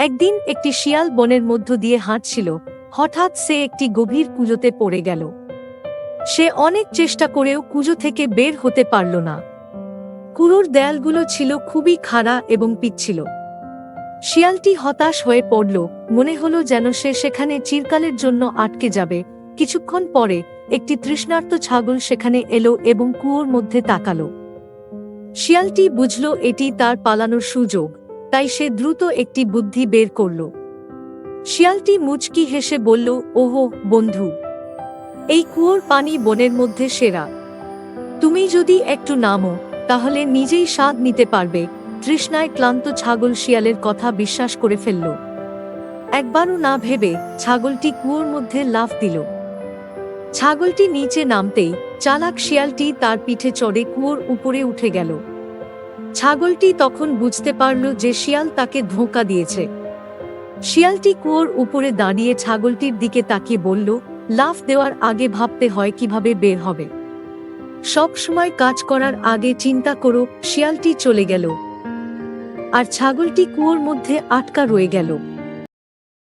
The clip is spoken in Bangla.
একদিন একটি শিয়াল বনের মধ্য দিয়ে হাঁটছিল, হঠাৎ সে একটি গভীর কুজোতে পড়ে গেল। সে অনেক চেষ্টা করেও কুজো থেকে বের হতে পারল না। কুয়োর দেয়ালগুলো ছিল খুবই খাড়া এবং পিচ্ছিল। শিয়ালটি হতাশ হয়ে পড়ল, মনে হলো যেন সে সেখানে চিরকালের জন্য আটকে যাবে। কিছুক্ষণ পরে একটি তৃষ্ণার্ত ছাগল সেখানে এলো এবং কুয়োর মধ্যে তাকালো। শিয়ালটি বুঝল এটি তার পালানোর সুযোগ। তাই সে দ্রুত একটি বুদ্ধি বের করল। শিয়ালটি মুচকি হেসে বলল, ওহো, বন্ধু, এই কুয়োর পানি বনের মধ্যে সেরা। তুমি যদি একটু নামো, তাহলে নিজেই স্বাদ নিতে পারবে। তৃষ্ণায় ক্লান্ত ছাগল শিয়ালের কথা বিশ্বাস করে ফেলল। একবারও না ভেবে ছাগলটি কুয়োর মধ্যে লাফ দিল। ছাগলটি নিচে নামতেই চালাক শিয়ালটি তার পিঠে চড়ে কুয়োর উপরে উঠে গেল। ছাগলটি তখন বুঝতে পারল যে শিয়াল তাকে ধোঁকা দিয়েছে। শিয়ালটি কুয়োর উপরে দাঁড়িয়ে ছাগলটির দিকে তাকিয়ে বলল, লাফ দেওয়ার আগে ভাবতে হয় কীভাবে বের হবে। সব সময় কাজ করার আগে চিন্তা করো, শিয়ালটি চলে গেল। আর ছাগলটি কুয়োর মধ্যে আটকা রয়ে গেল।